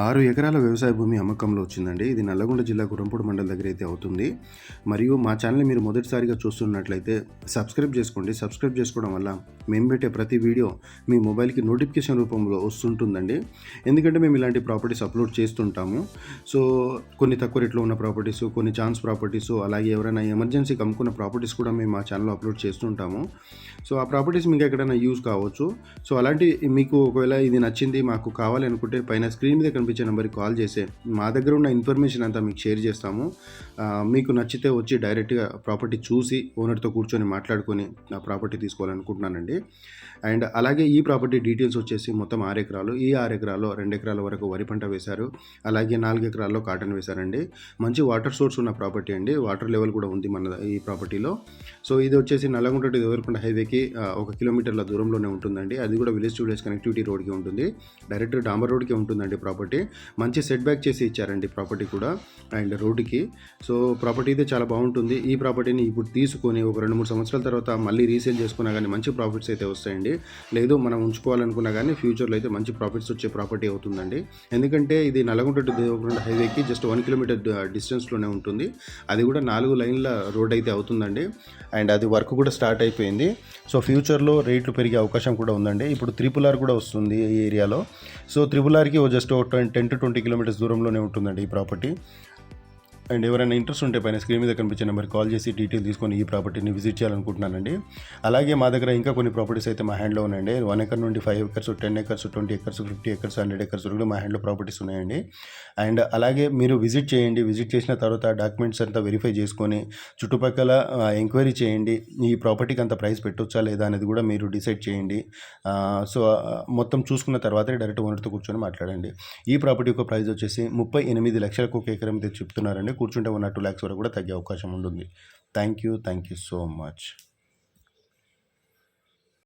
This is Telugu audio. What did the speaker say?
ఆరు ఎకరాల వ్యవసాయ భూమి అమ్మకంలో వచ్చిందండి. ఇది నల్లగొండ జిల్లా గురంపూడి మండలం దగ్గర అయితే అవుతుంది. మరియు మా ఛానల్ మీరు మొదటిసారిగా చూస్తున్నట్లయితే సబ్స్క్రైబ్ చేసుకోండి. సబ్స్క్రైబ్ చేసుకోవడం వల్ల మేము పెట్టే ప్రతి వీడియో మీ మొబైల్కి నోటిఫికేషన్ రూపంలో వస్తుంటుందండి. ఎందుకంటే మేము ఇలాంటి ప్రాపర్టీస్ అప్లోడ్ చేస్తుంటాము. సో కొన్ని తక్కువ రేట్లో ఉన్న ప్రాపర్టీస్ కొన్ని ఛాన్స్ ప్రాపర్టీస్ అలాగే ఎవరైనా ఎమర్జెన్సీకి అమ్ముకున్న ప్రాపర్టీస్ కూడా మేము మా ఛానల్లో అప్లోడ్ చేస్తుంటాము. సో ఆ ప్రాపర్టీస్ మీకు ఎక్కడైనా యూజ్ కావచ్చు. సో అలాంటి మీకు ఒకవేళ ఇది నచ్చింది మాకు కావాలి అనుకుంటే పైన స్క్రీన్ మీద కనిపించే నెంబర్కి కాల్ చేసే మా దగ్గర ఉన్న ఇన్ఫర్మేషన్ అంతా మీకు షేర్ చేస్తాము. మీకు నచ్చితే వచ్చి డైరెక్ట్గా ప్రాపర్టీ చూసి ఓనర్తో కూర్చొని మాట్లాడుకొని ఆ ప్రాపర్టీ తీసుకోవాలనుకుంటున్నానండి. అండ్. అలాగే ఈ ప్రాపర్టీ డీటెయిల్స్ వచ్చేసి మొత్తం ఆరు ఎకరాలు. ఈ ఆరు ఎకరాల్లో రెండు ఎకరాల వరకు వరి పంట వేశారు. అలాగే నాలుగు ఎకరాల్లో కాటన్ వేశారండి. మంచి వాటర్ సోర్స్ ఉన్న ప్రాపర్టీ అండి. వాటర్ లెవెల్ కూడా ఉంది మన ఈ ప్రాపర్టీలో. సో ఇది వచ్చేసి నల్లగుంట టు దేవరకొండ హైవేకి ఒక కిలోమీటర్ల దూరంలోనే ఉంటుందండి. అది కూడా విలేజ్ టు విలేజ్ కనెక్టివిటీ రోడ్కి ఉంటుంది. డైరెక్ట్ డాంబర్ రోడ్కి ఉంటుందండి ప్రాపర్టీ. మంచి సెట్ బ్యాక్ చేసి ఇచ్చారండి ప్రాపర్టీ కూడా. అండ్ రోడ్డుకి సో ప్రాపర్టీ అయితే చాలా బాగుంటుంది. ఈ ప్రాపర్టీని ఇప్పుడు తీసుకొని ఒక రెండు మూడు సంవత్సరాల తర్వాత మళ్ళీ రీసేల్ చేసుకున్నా కానీ మంచి ప్రాఫిట్స్ అయితే వస్తాయండి. లేదు మనం ఉంచుకోవాలనుకున్నా కానీ ఫ్యూచర్లో అయితే మంచి ప్రాఫిట్స్ వచ్చే ప్రాపర్టీ అవుతుందండి. ఎందుకంటే ఇది నల్గొండ టు దేవరకొండ హైవేకి జస్ట్ వన్ కిలోమీటర్ డిస్టెన్స్లోనే ఉంటుంది. అది కూడా నాలుగు లైన్ల రోడ్ అయితే అవుతుందండి. అండ్ అది వర్క్ కూడా స్టార్ట్ అయిపోయింది. సో ఫ్యూచర్లో రేట్లు పెరిగే అవకాశం కూడా ఉందండి. ఇప్పుడు త్రిపుల్ ఆర్ కూడా వస్తుంది ఈ ఏరియాలో. So triple Arki just ten to twenty kilometers దూరంలోనే ఉంటుందండి ఈ ప్రాపర్టీ అండ్ ఎవరైనా ఇంట్రెస్ట్ ఉంటే పైన స్క్రీన్ మీద కనిపించే నెంబర్ కాల్ చేసి డీటెయిల్ తీసుకొని ఈ ప్రాపర్టీని విజిట్ చేయాలనుకుంటున్నానండి. అలాగే మా దగ్గర ఇంకా కొన్ని ప్రాపర్టీస్ అయితే మా హ్యాండ్లో ఉన్నాయండి. వన్ ఎకర్ నుండి five acres ten acres twenty acres fifty acres hundred acres కూడా మా హ్యాండ్లో ప్రాపర్టీస్ ఉన్నాయండి. అండ్ అలాగే మీరు విజిట్ చేయండి. విజిట్ చేసిన తర్వాత డాక్యుమెంట్స్ అంతా వెరిఫై చేసుకొని చుట్టుపక్కల ఎంక్వైరీ చేయండి. ఈ ప్రాపర్టీకి అంత ప్రైస్ పెట్టొచ్చా లేదా అనేది కూడా మీరు డిసైడ్ చేయండి. సో మొత్తం చూసుకున్న తర్వాతే డైరెక్ట్ ఓనర్తో కూర్చొని మాట్లాడండి. ఈ ప్రాపర్టీ యొక్క ప్రైస్ వచ్చేసి ముప్పై ఎనిమిది లక్షలకు ఒక ఎకరం చెప్తున్నారండి. కూర్చుంటే ఉన్న టూ ల్యాక్స్ వరకు కూడా తగ్గే అవకాశం ఉంటుంది. Thank you thank you so much